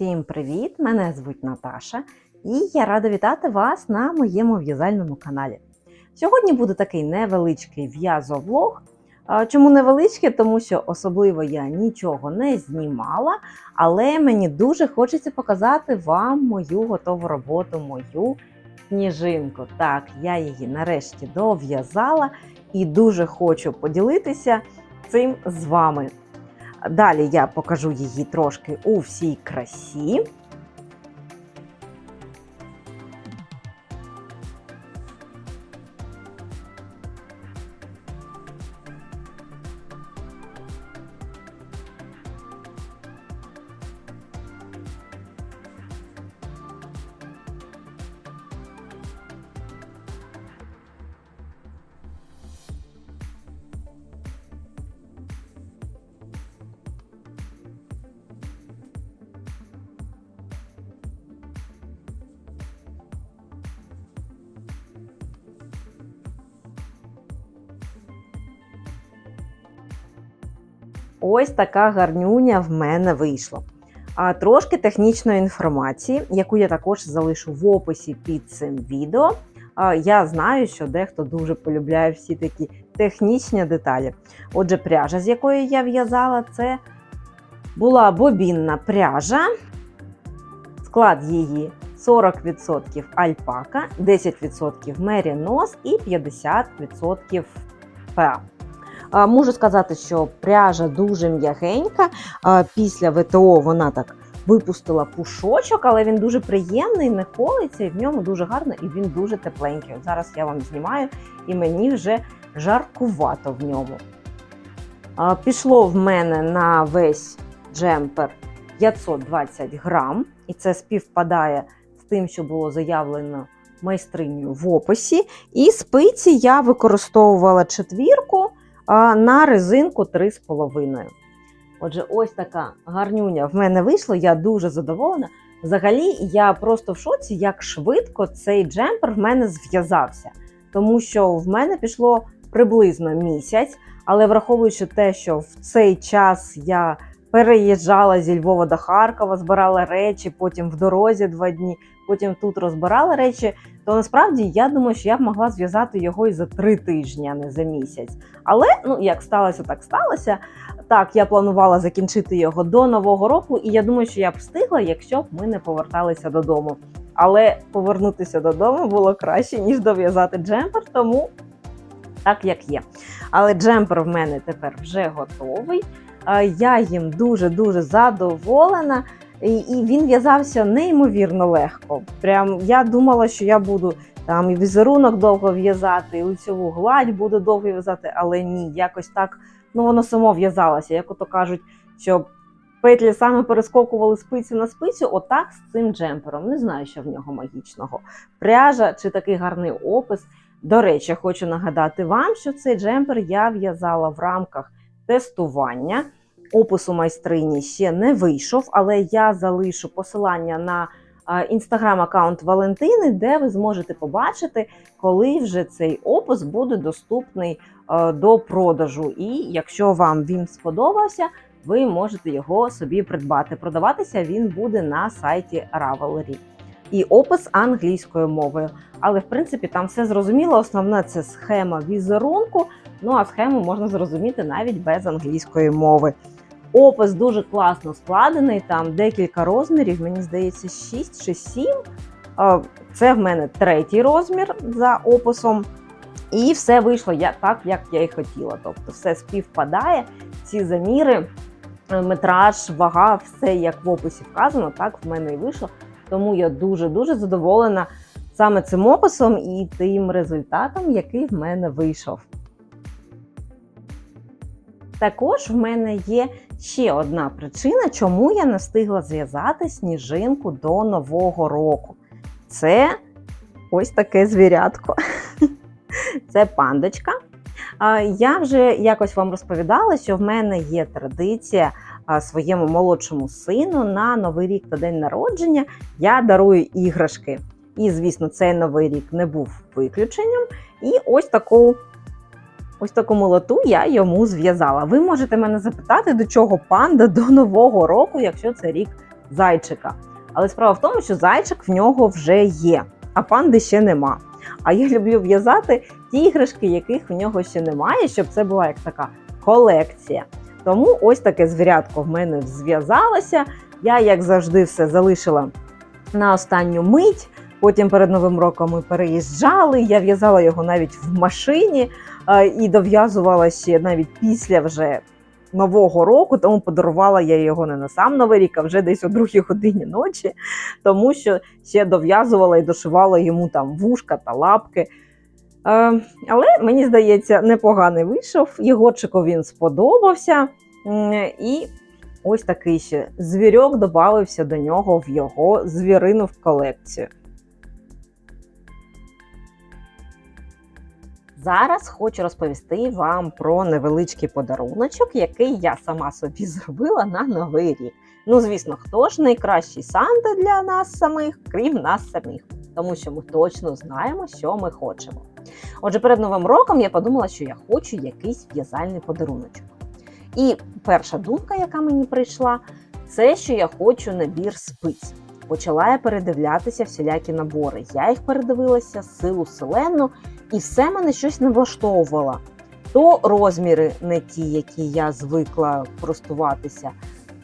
Всім привіт! Мене звуть Наташа, і я рада вітати вас на моєму в'язальному каналі. Сьогодні буде такий невеличкий в'язовлог. Чому невеличкий? Тому що особливо я нічого не знімала, але мені дуже хочеться показати вам мою готову роботу, мою сніжинку. Так, я її нарешті дов'язала і дуже хочу поділитися цим з вами. Далі я покажу її трошки у всій красі. Ось така гарнюня в мене вийшла. А трошки технічної інформації, яку я також залишу в описі під цим відео. Я знаю, що дехто дуже полюбляє всі такі технічні деталі. Отже, пряжа, з якої я в'язала, це була бобінна пряжа. Склад її 40% альпака, 10% мерінос і 50% ПА. Можу сказати, що пряжа дуже м'ягенька. Після ВТО вона так випустила пушочок, але він дуже приємний, не колиться, і в ньому дуже гарно, і він дуже тепленький. От зараз я вам знімаю, і мені вже жаркувато в ньому. Пішло в мене на весь джемпер 520 грам, і це співпадає з тим, що було заявлено майстриню в описі. І спиці я використовувала четвірку а, на резинку 3,5. Отже, ось така гарнюня в мене вийшла. Я дуже задоволена. Взагалі, я просто в шоці, як швидко цей джемпер в мене зв'язався. Тому що в мене пішло приблизно місяць, але враховуючи те, що в цей час я переїжджала зі Львова до Харкова, збирала речі, потім в дорозі два дні, потім тут розбирала речі, то насправді я думаю, що я б могла зв'язати його і за три тижні, а не за місяць. Але ну як сталося, так сталося. Так, я планувала закінчити його до нового року, і я думаю, що я б встигла, якщо б ми не поверталися додому. Але повернутися додому було краще, ніж дов'язати джемпер, тому так як є. Але джемпер в мене тепер вже готовий. Я їм дуже-дуже задоволена. І він в'язався неймовірно легко. Прям я думала, що я буду там і візерунок довго в'язати, і лицьову гладь буду довго в'язати, але ні, якось так ну воно само в'язалося. Як ото кажуть, що петлі саме перескокували спиці на спицю, отак з цим джемпером. Не знаю, що в нього магічного. Пряжа чи такий гарний опис. До речі, хочу нагадати вам, що цей джемпер я в'язала в рамках тестування. Опису майстрині ще не вийшов, але я залишу посилання на інстаграм-аккаунт Валентини, де ви зможете побачити, коли вже цей опис буде доступний до продажу. І якщо вам він сподобався, ви можете його собі придбати. Продаватися він буде на сайті Ravelry. І опис англійською мовою. Але в принципі там все зрозуміло. Основне це схема візерунку. Ну а схему можна зрозуміти навіть без англійської мови. Опис дуже класно складений, там декілька розмірів, мені здається, 6 чи 7. Це в мене третій розмір за описом. І все вийшло так, як я і хотіла. Тобто все співпадає, ці заміри, метраж, вага, все як в описі вказано, так в мене і вийшло. Тому я дуже-дуже задоволена саме цим описом і тим результатом, який в мене вийшов. Також в мене є ще одна причина, чому я не встигла зв'язати сніжинку до Нового року. Це ось таке звірятко. Це пандочка. Я вже якось вам розповідала, що в мене є традиція своєму молодшому сину на новий рік та день народження. Я дарую іграшки. І, звісно, цей новий рік не був виключенням. І ось таку Ось таку молоту я йому зв'язала. Ви можете мене запитати, до чого панда до нового року, якщо це рік зайчика. Але справа в тому, що зайчик в нього вже є, а панди ще нема. А я люблю в'язати ті іграшки, яких в нього ще немає, щоб це була як така колекція. Тому ось таке звірятко в мене зв'язалося. Я, як завжди, все залишила на останню мить. Потім перед новим роком ми переїжджали. Я в'язала його навіть в машині і дов'язувала ще навіть після вже нового року, тому подарувала я його не на сам новий рік, а вже десь о другій годині ночі, тому що ще дов'язувала і дошивала йому там вушка та лапки. Але мені здається, непоганий вийшов. Єгорчику він сподобався. І ось такий ще звірьок додався до нього в його звірину в колекцію. Зараз хочу розповісти вам про невеличкий подаруночок, який я сама собі зробила на новий рік. Ну, звісно, хто ж найкращий Санта для нас самих, крім нас самих, тому що ми точно знаємо, що ми хочемо. Отже, перед новим роком я подумала, що я хочу якийсь в'язальний подаруночок. І перша думка, яка мені прийшла, це що я хочу набір спиць. Почала я передивлятися всілякі набори. Я їх передивилася силу селену, і все мене щось не влаштовувало. То розміри не ті, які я звикла простуватися,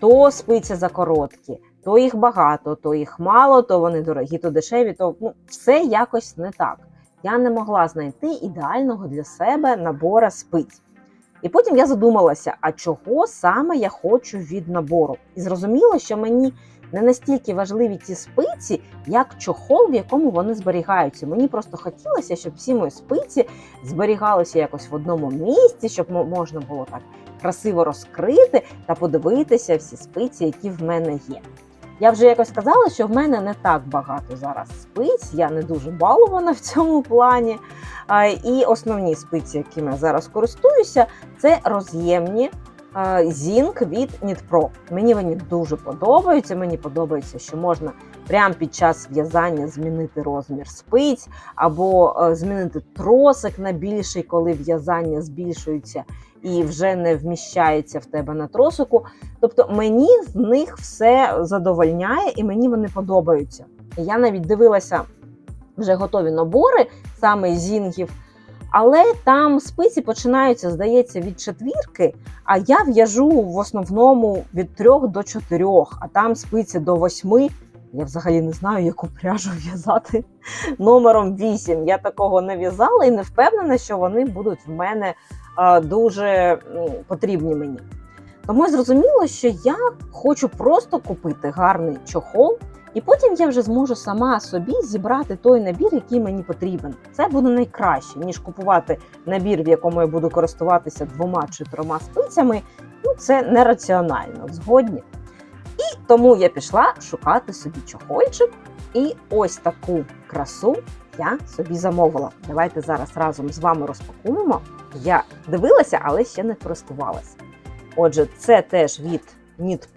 то спиці закороткі, то їх багато, то їх мало, то вони дорогі, то дешеві, то ну, все якось не так. Я не могла знайти ідеального для себе набора спиць. І потім я задумалася, а чого саме я хочу від набору? І зрозуміла, що мені не настільки важливі ці спиці, як чохол, в якому вони зберігаються. Мені просто хотілося, щоб всі мої спиці зберігалися якось в одному місці, щоб можна було так красиво розкрити та подивитися всі спиці, які в мене є. Я вже якось сказала, що в мене не так багато зараз спиць, я не дуже балована в цьому плані. І основні спиці, якими я зараз користуюся, це роз'ємні Зінк від Knit Мені вони дуже подобаються. Мені подобається, що можна прямо під час в'язання змінити розмір спиць, або е, змінити тросик на більший, коли в'язання збільшується і вже не вміщається в тебе на тросику. Тобто мені в них все задовольняє і мені вони подобаються. Я навіть дивилася вже готові набори саме зінгів. Але там спиці починаються, здається, від четвірки, а я в'яжу в основному від трьох до чотирьох, а там спиці до восьми. Я взагалі не знаю, яку пряжу в'язати номером 8. Я такого не в'язала і не впевнена, що вони будуть в мене дуже потрібні мені. Тому я зрозуміла, що я хочу просто купити гарний чохол, і потім я вже зможу сама собі зібрати той набір, який мені потрібен. Це буде найкраще, ніж купувати набір, в якому я буду користуватися двома чи трьома спицями. Ну, це нераціонально, згодні. І тому я пішла шукати собі чохольчик. І ось таку красу я собі замовила. Давайте зараз разом з вами розпакуємо. Я дивилася, але ще не користувалася. Отже, це теж від Knit.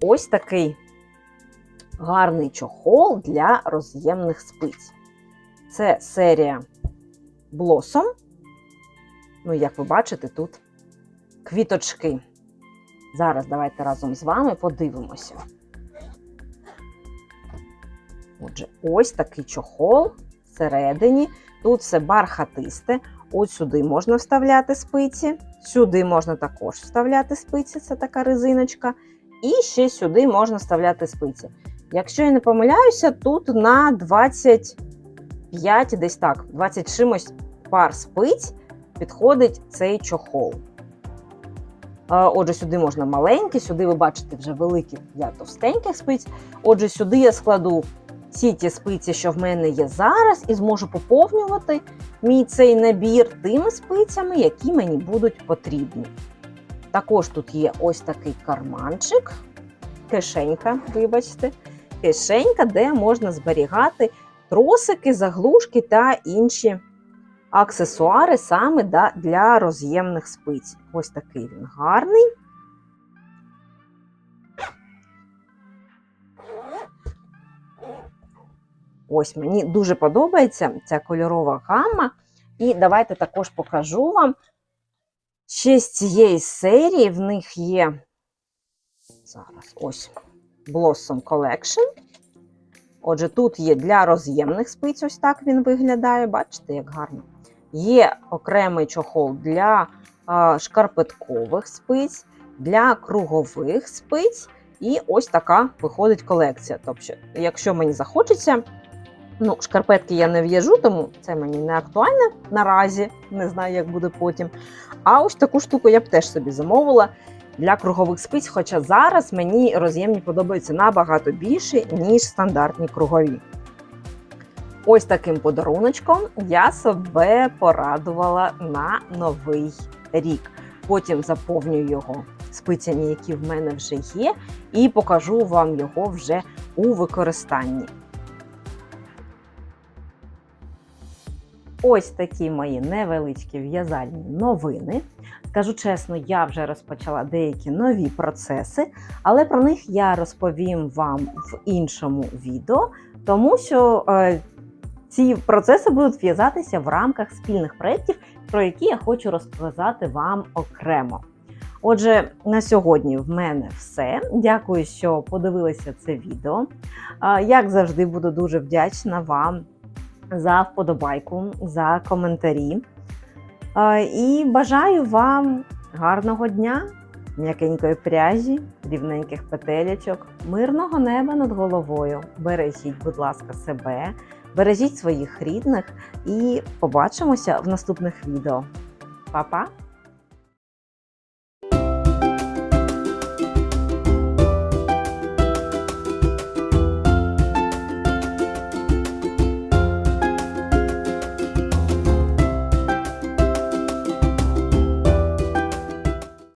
Ось такий гарний чохол для роз'ємних спиць. Це серія Blossom. Ну, як ви бачите, тут квіточки. Зараз давайте разом з вами подивимося. Отже, ось такий чохол всередині. Тут все бархатисте. От сюди можна вставляти спиці, сюди можна також вставляти спиці, це така резиночка. І ще сюди можна вставляти спиці. Якщо я не помиляюся, тут на 25, десь так, 20 чимось пар спиць підходить цей чохол. Отже, сюди можна маленькі, сюди ви бачите вже великі для товстеньких спиць. Отже, сюди я складу всі ті спиці, що в мене є зараз, і зможу поповнювати мій цей набір тими спицями, які мені будуть потрібні. Також тут є ось такий карманчик, кишенька, вибачте, кишенька, де можна зберігати тросики, заглушки та інші аксесуари саме для роз'ємних спиць. Ось такий він гарний. Ось мені дуже подобається ця кольорова гамма. І давайте також покажу вам. Ще з цієї серії в них є. Зараз ось Blossom Collection. Отже, тут є для роз'ємних спиць, ось так він виглядає. Бачите, як гарно. Є окремий чохол для шкарпеткових спиць, для кругових спиць. І ось така виходить колекція. Тобто, якщо мені захочеться, ну, шкарпетки я не в'яжу, тому це мені не актуально наразі, не знаю, як буде потім. А ось таку штуку я б теж собі замовила для кругових спиць, хоча зараз мені роз'ємні подобаються набагато більше, ніж стандартні кругові. Ось таким подаруночком я себе порадувала на новий рік. Потім заповнюю його спицями, які в мене вже є, і покажу вам його вже у використанні. Ось такі мої невеличкі в'язальні новини. Скажу чесно, я вже розпочала деякі нові процеси, але про них я розповім вам в іншому відео, тому що е, ці процеси будуть в'язатися в рамках спільних проєктів, про які я хочу розказати вам окремо. Отже, на сьогодні в мене все. Дякую, що подивилися це відео. Як завжди, буду дуже вдячна вам за вподобайку, за коментарі. І бажаю вам гарного дня, м'якенької пряжі, рівненьких петелячок, мирного неба над головою. Бережіть, будь ласка, себе, бережіть своїх рідних і побачимося в наступних відео. Па-па!